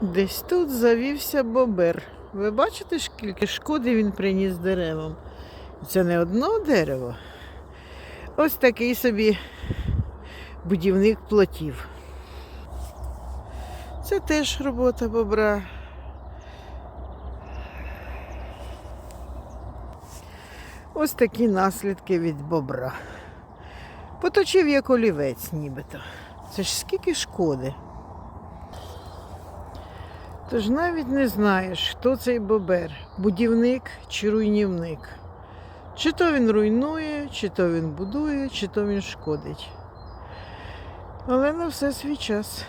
Десь тут завівся бобер. Ви бачите, скільки шкоди він приніс деревам? Це не одно дерево. Ось такий собі будівник плотів. Це теж робота бобра. Ось такі наслідки від бобра. Поточив як олівець нібито. Це ж скільки шкоди. Тож навіть не знаєш, хто цей бобер, будівник чи руйнівник. Чи то він руйнує, чи то він будує, чи то він шкодить. Але на все свій час.